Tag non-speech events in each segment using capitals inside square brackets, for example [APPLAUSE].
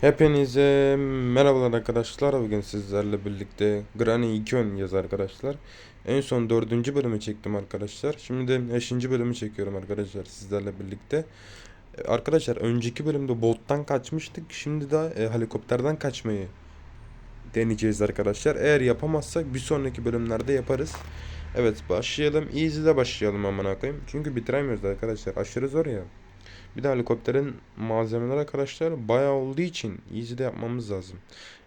Hepinize merhabalar arkadaşlar. Bugün sizlerle birlikte Granny 2 oynayacağız arkadaşlar. En son dördüncü bölümü çektim arkadaşlar. Şimdi de 5. bölümü çekiyorum arkadaşlar sizlerle birlikte. E, Arkadaşlar önceki bölümde bottan kaçmıştık. Şimdi de e, helikopterden kaçmayı deneyeceğiz arkadaşlar. Eğer yapamazsak bir sonraki bölümlerde yaparız. Evet başlayalım. Easy'de başlayalım aman koyayım. Çünkü bitiremiyoruz arkadaşlar. Aşırı zor ya. Bir de helikopterin malzemeleri arkadaşlar bayağı olduğu için Easy'de yapmamız lazım.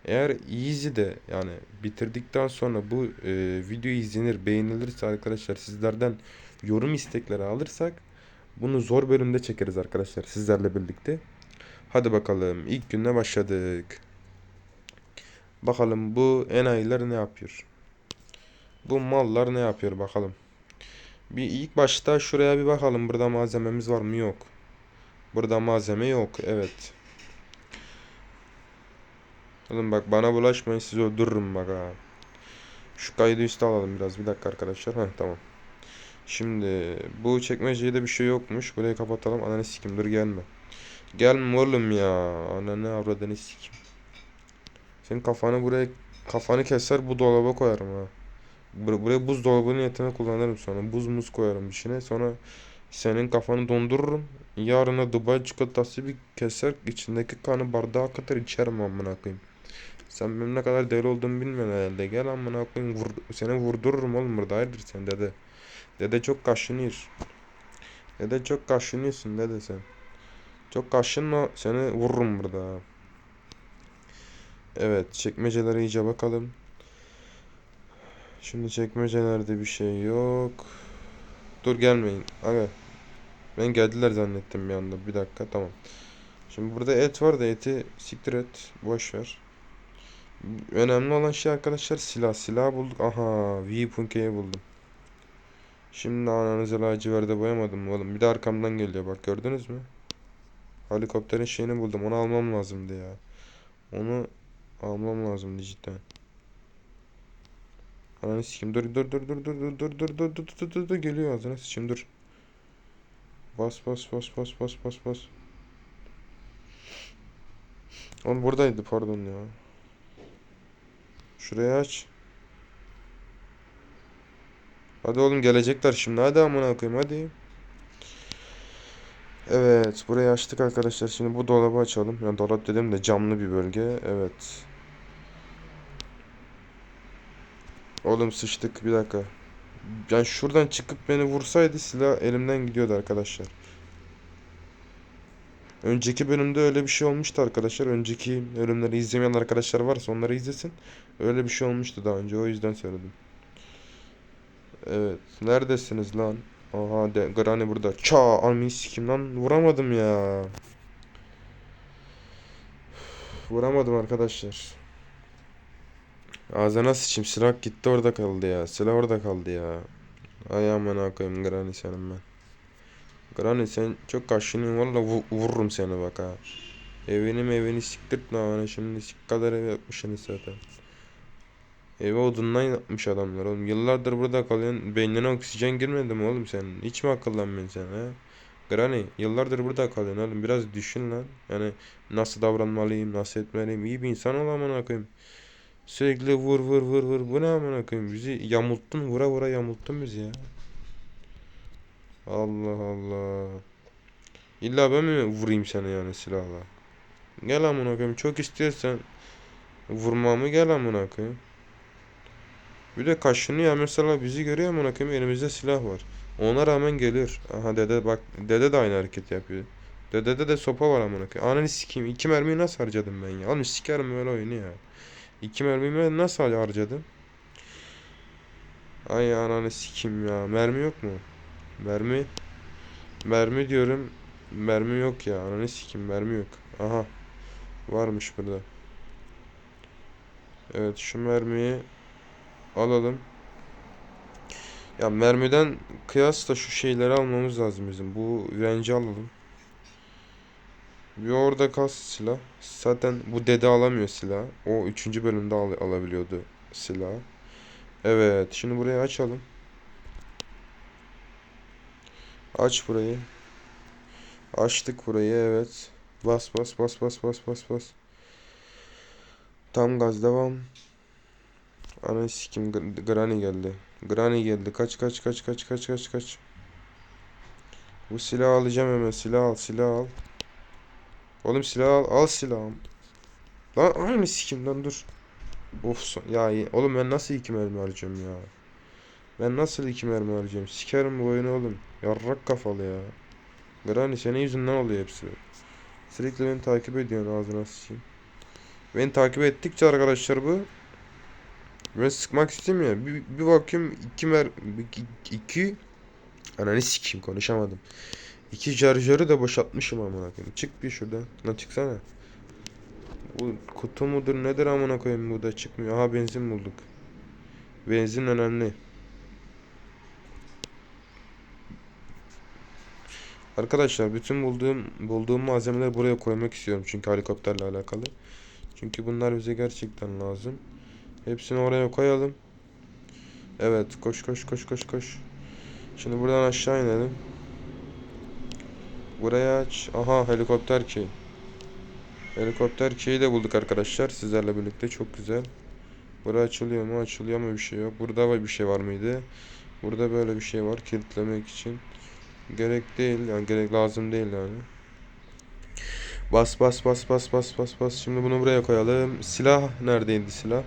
Eğer Easy'de yani bitirdikten sonra bu e, video izlenir, beğenilirse arkadaşlar sizlerden yorum istekleri alırsak bunu zor bölümde çekeriz arkadaşlar sizlerle birlikte. Hadi bakalım ilk günle başladık. Bakalım bu enayiler ne yapıyor? Bu mallar ne yapıyor bakalım. Bir ilk başta şuraya bir bakalım burada malzememiz var mı yok. Burada malzeme yok. Evet. Oğlum bak bana bulaşmayın sizi öldürürüm bak ha. Şu kaydı üste alalım biraz. Bir dakika arkadaşlar. Heh tamam. Şimdi bu çekmecede bir şey yokmuş. Burayı kapatalım. Ananı sikim dur gelme. Gelme oğlum ya. Ananı avradını sikim. Senin kafanı buraya kafanı keser bu dolaba koyarım ha. Bur- Buraya buzdolabı niyetine kullanırım sonra. Buz muz koyarım içine. Sonra senin kafanı dondururum. Yarına Dubai çikolatası bir keser. içindeki kanı bardağa akıtır içerim amına koyayım. Sen benim ne kadar deli olduğumu bilmiyorsun herhalde. Gel amına koyayım vur, seni vurdururum oğlum burada. Hayırdır sen dede. Dede çok kaşınıyor. Dede çok kaşınıyorsun dede sen. Çok kaşınma seni vururum burada. Evet çekmecelere iyice bakalım. Şimdi çekmecelerde bir şey yok. Dur gelmeyin. Aga. Ben geldiler zannettim bir anda. Bir dakika tamam. Şimdi burada et var da eti siktir et. Boş ver. Önemli olan şey arkadaşlar silah. Silah bulduk. Aha. V.K. buldum. Şimdi ananızı laciverde boyamadım oğlum? Bir de arkamdan geliyor bak gördünüz mü? Helikopterin şeyini buldum. Onu almam lazımdı ya. Onu almam lazımdı cidden. Ananı sikeyim. Dur dur dur dur dur dur dur dur dur dur dur dur dur geliyor ağzına sıçayım dur. Bas bas bas bas bas bas bas. Oğlum buradaydı pardon ya. Şurayı aç. Hadi oğlum gelecekler şimdi. Hadi amına koyayım hadi. Evet burayı açtık arkadaşlar. Şimdi bu dolabı açalım. Yani dolap dedim de camlı bir bölge. Evet. Oğlum sıçtık bir dakika. Yani şuradan çıkıp beni vursaydı silah elimden gidiyordu arkadaşlar. Önceki bölümde öyle bir şey olmuştu arkadaşlar. Önceki bölümleri izlemeyen arkadaşlar varsa onları izlesin. Öyle bir şey olmuştu daha önce. O yüzden söyledim. Evet. Neredesiniz lan? Aha de Granny burada. Ça ananı sikim lan. Vuramadım ya. Vuramadım arkadaşlar. Ağzına sıçayım. Silah gitti orada kaldı ya. Silah orada kaldı ya. Ay aman koyayım Granny senin ben. Granny sen çok kaşınıyorsun valla vu- vururum seni bak ha. Evini evini siktirtme bana şimdi sik kadar ev yapmışsınız zaten. Evi odundan yapmış adamlar oğlum. Yıllardır burada kalıyorsun. Beynine oksijen girmedi mi oğlum senin? Hiç mi akıllanmıyorsun sen ha? Granny yıllardır burada kalıyorsun oğlum. Biraz düşün lan. Yani nasıl davranmalıyım, nasıl etmeliyim. İyi bir insan ol amına koyayım. Sürekli vur vur vur vur. Bu ne amına koyayım? Bizi yamulttun vura vura yamulttun bizi ya. Allah Allah. İlla ben mi vurayım seni yani silahla? Gel amına koyayım. Çok istiyorsan vurmamı gel amına koyayım. Bir de kaşınıyor mesela bizi görüyor amına koyayım elimizde silah var. Ona rağmen geliyor. Aha dede bak dede de aynı hareket yapıyor. Dedede de sopa var amına koyayım. Ananı sikeyim. İki mermiyi nasıl harcadım ben ya? Oğlum sikerim böyle oyunu ya. İki mermiyi ben nasıl harcadım? Ay ananı sikeyim ya. Mermi yok mu? Mermi. Mermi diyorum. Mermi yok ya. Ananı sikeyim mermi yok. Aha. Varmış burada. Evet şu mermiyi alalım. Ya mermiden kıyasla şu şeyleri almamız lazım bizim. Bu renci alalım. Bir orada kalsın silah. Zaten bu dede alamıyor silah. O üçüncü bölümde al alabiliyordu silah. Evet şimdi burayı açalım. Aç burayı. Açtık burayı evet. Bas bas bas bas bas bas bas. Tam gaz devam. Ana sikim Gr- Granny geldi. Granny geldi. Kaç kaç kaç kaç kaç kaç kaç. Bu silahı alacağım hemen. Silah al silah al. Oğlum silah al. Al silahım. Lan aynı sikim lan dur. Of son- ya oğlum ben nasıl iki mermi harcıyorum ya. Ben nasıl iki mermi harcıyorum. Sikerim bu oyunu oğlum. Yarrak kafalı ya. Granny senin yüzünden oluyor hepsi. Sürekli beni takip ediyorsun ağzına sıçayım. Beni takip ettikçe arkadaşlar bu ben sıkmak istemiyor. Bir, bir bakayım iki mer iki ananı sikeyim konuşamadım. İki şarjörü de boşaltmışım amına koyayım. Çık bir şuradan. Lan çıksana. Bu kutu mudur nedir amına koyayım bu da çıkmıyor. Aha benzin bulduk. Benzin önemli. Arkadaşlar bütün bulduğum bulduğum malzemeleri buraya koymak istiyorum çünkü helikopterle alakalı. Çünkü bunlar bize gerçekten lazım. Hepsini oraya koyalım. Evet, koş koş koş koş koş. Şimdi buradan aşağı inelim. Buraya aç. Aha helikopter key. Helikopter key'i de bulduk arkadaşlar sizlerle birlikte çok güzel. Bura açılıyor mu? Açılıyor mu bir şey yok. Burada bir şey var mıydı? Burada böyle bir şey var kilitlemek için. Gerek değil yani gerek lazım değil yani. Bas bas bas bas bas bas bas. Şimdi bunu buraya koyalım. Silah neredeydi silah?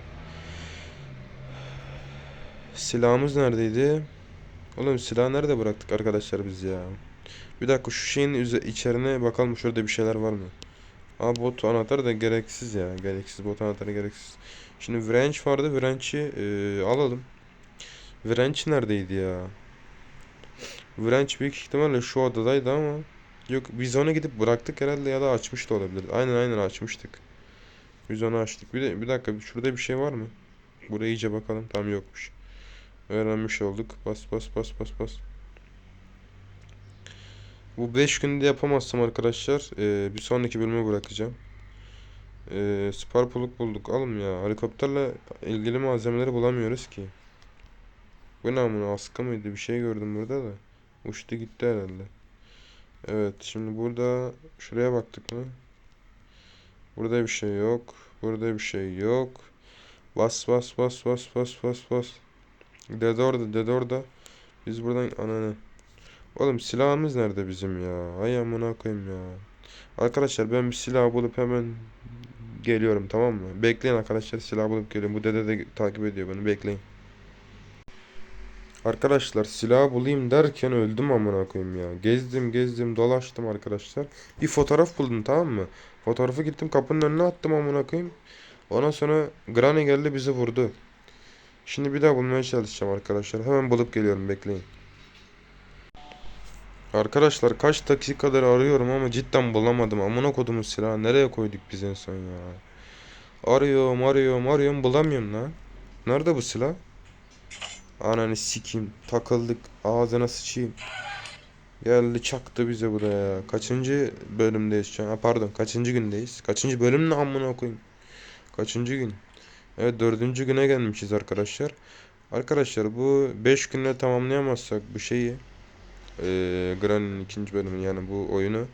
Silahımız neredeydi? Oğlum silahı nerede bıraktık arkadaşlar biz ya? Bir dakika şu şeyin içerine bakalım şurada bir şeyler var mı? Aa bot anahtarı da gereksiz ya. Gereksiz bot anahtarı gereksiz. Şimdi wrench vardı. Wrench'i e, alalım. Wrench neredeydi ya? Wrench büyük ihtimalle şu odadaydı ama Yok biz onu gidip bıraktık herhalde ya da açmış da olabilir. Aynen aynen açmıştık. Biz onu açtık. Bir de bir dakika şurada bir şey var mı? Buraya iyice bakalım. Tam yokmuş. Öğrenmiş olduk. Bas bas bas bas bas. Bu 5 günde yapamazsam arkadaşlar e, bir sonraki bölüme bırakacağım. E, Sparpoluk bulduk. Alım ya. Helikopterle ilgili malzemeleri bulamıyoruz ki. Bu ne amına askı mıydı? Bir şey gördüm burada da. Uçtu gitti herhalde. Evet şimdi burada şuraya baktık mı? Burada bir şey yok. Burada bir şey yok. Bas bas bas bas bas bas bas. Dede orada dede orada. Biz buradan ananı. Oğlum silahımız nerede bizim ya? Ay amına koyayım ya. Arkadaşlar ben bir silah bulup hemen geliyorum tamam mı? Bekleyin arkadaşlar silah bulup geliyorum. Bu dede de takip ediyor beni bekleyin. Arkadaşlar silah bulayım derken öldüm amına koyayım ya. Gezdim gezdim dolaştım arkadaşlar. Bir fotoğraf buldum tamam mı? Fotoğrafı gittim kapının önüne attım amına koyayım. Ondan sonra Granny geldi bizi vurdu. Şimdi bir daha bulmaya çalışacağım arkadaşlar. Hemen bulup geliyorum bekleyin. Arkadaşlar kaç dakikadır arıyorum ama cidden bulamadım. Amına kodumun silahı nereye koyduk biz en son ya? Arıyorum arıyorum arıyorum bulamıyorum lan. Nerede bu silah? Ananı sikeyim. Takıldık. Ağzına sıçayım. Geldi çaktı bize bu da ya. Kaçıncı bölümdeyiz şu an? Ha, pardon kaçıncı gündeyiz? Kaçıncı bölüm ne amına koyayım? Kaçıncı gün? Evet dördüncü güne gelmişiz arkadaşlar. Arkadaşlar bu 5 günde tamamlayamazsak bu şeyi eee Granny'nin ikinci bölümü yani bu oyunu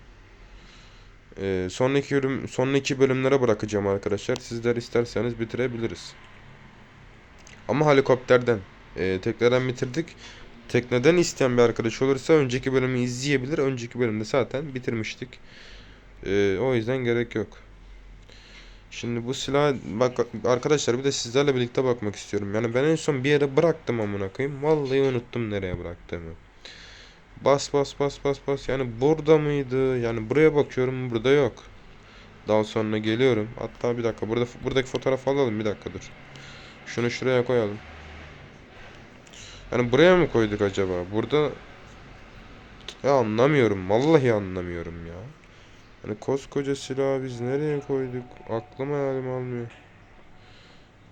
eee sonraki bölüm sonraki bölümlere bırakacağım arkadaşlar. Sizler isterseniz bitirebiliriz. Ama helikopterden eee tekrardan bitirdik. Tekneden isteyen bir arkadaş olursa önceki bölümü izleyebilir. Önceki bölümde zaten bitirmiştik. Eee, o yüzden gerek yok. Şimdi bu silah bak arkadaşlar bir de sizlerle birlikte bakmak istiyorum. Yani ben en son bir yere bıraktım amına koyayım. Vallahi unuttum nereye bıraktığımı. Bas bas bas bas bas. Yani burada mıydı? Yani buraya bakıyorum burada yok. Daha sonra geliyorum. Hatta bir dakika burada buradaki fotoğrafı alalım bir dakika dur. Şunu şuraya koyalım. Yani buraya mı koyduk acaba? Burada ya anlamıyorum. Vallahi anlamıyorum ya. Hani koskoca silahı biz nereye koyduk? Aklım hayalim almıyor.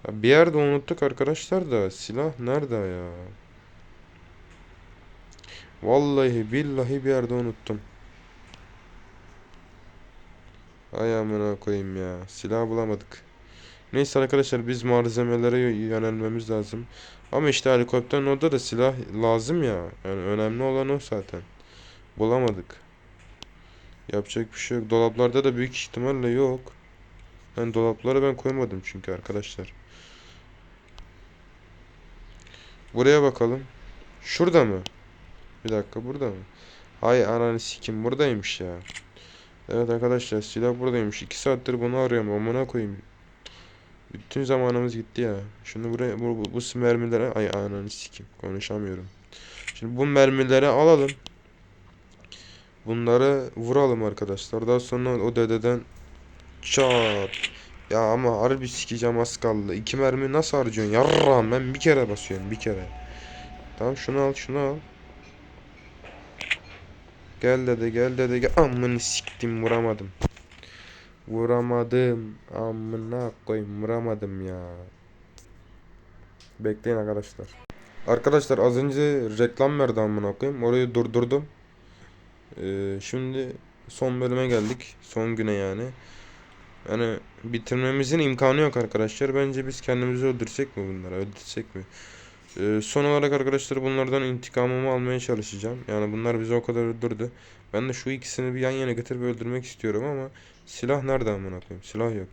Ya bir yerde unuttuk arkadaşlar da silah nerede ya? Vallahi billahi bir yerde unuttum. Ay amına koyayım ya. Silah bulamadık. Neyse arkadaşlar biz malzemelere yö- yönelmemiz lazım. Ama işte helikopterin orada da silah lazım ya. Yani önemli olan o zaten. Bulamadık. Yapacak bir şey yok. Dolaplarda da büyük ihtimalle yok. Ben dolaplara ben koymadım çünkü arkadaşlar. Buraya bakalım. Şurada mı? Bir dakika burada mı? Hay ananı sikim buradaymış ya. Evet arkadaşlar silah buradaymış. 2 saattir bunu arıyorum. Amına koyayım. Bütün zamanımız gitti ya. Şunu buraya bu, bu, bu mermilere ay ananı sikim. Konuşamıyorum. Şimdi bu mermileri alalım. Bunları vuralım arkadaşlar. Daha sonra o dededen çat. Ya ama harbi sikeceğim az kaldı. İki mermi nasıl harcıyorsun? Yarram ben bir kere basıyorum bir kere. Tamam şunu al şunu al. Gel dede gel dede gel. Amını siktim vuramadım. Vuramadım. Amına koyayım vuramadım ya. Bekleyin arkadaşlar. Arkadaşlar az önce reklam verdi amına koyayım. Orayı durdurdum. Ee, şimdi son bölüme geldik. Son güne yani. Yani bitirmemizin imkanı yok arkadaşlar. Bence biz kendimizi öldürsek mi bunlara? Öldürsek mi? Ee, son olarak arkadaşlar bunlardan intikamımı almaya çalışacağım. Yani bunlar bizi o kadar öldürdü. Ben de şu ikisini bir yan yana getirip öldürmek istiyorum ama silah nerede amına koyayım? Silah yok.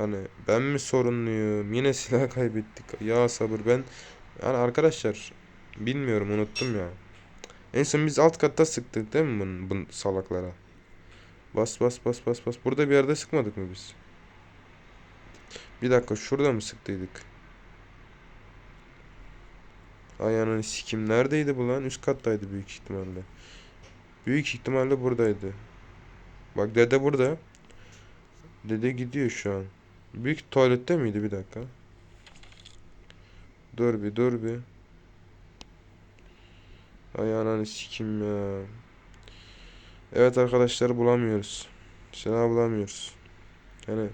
Yani ben mi sorunluyum? Yine [LAUGHS] silah kaybettik. Ya sabır ben yani arkadaşlar bilmiyorum unuttum ya. En son biz alt katta sıktık değil mi bunun, bunun salaklara? Bas bas bas bas bas. Burada bir yerde sıkmadık mı biz? Bir dakika şurada mı sıktıydık? Ay ananı sikim neredeydi bu lan? Üst kattaydı büyük ihtimalle. Büyük ihtimalle buradaydı. Bak dede burada. Dede gidiyor şu an. Büyük tuvalette miydi bir dakika? Dur bir dur bir. Ay ananı sikim ya. Evet arkadaşlar bulamıyoruz. Silah bulamıyoruz. Yani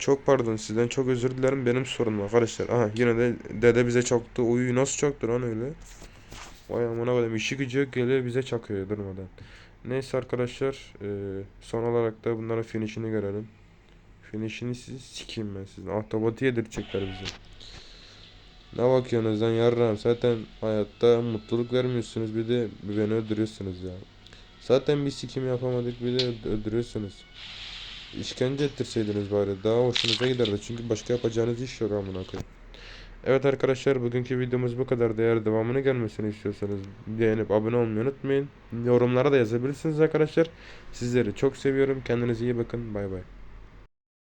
çok pardon sizden çok özür dilerim benim sorunum arkadaşlar. Aha yine de dede bize çaktı. Uyu nasıl çaktı lan öyle? Vay amına koyayım işi gücü geliyor bize çakıyor durmadan. Neyse arkadaşlar eee, son olarak da bunların finishini görelim. Finishini siz sikeyim ben sizin. Ahtapotu yedirecekler bize. Ne bakıyorsunuz lan yarram zaten hayatta mutluluk vermiyorsunuz bir de beni öldürüyorsunuz ya. Zaten bir sikim yapamadık bir de öld- öldürüyorsunuz. İşkence ettirseydiniz bari daha hoşunuza giderdi çünkü başka yapacağınız iş yok amına koyayım. Evet arkadaşlar bugünkü videomuz bu kadar. Eğer devamını gelmesini istiyorsanız beğenip abone olmayı unutmayın. Yorumlara da yazabilirsiniz arkadaşlar. Sizleri çok seviyorum. Kendinize iyi bakın. Bay bay.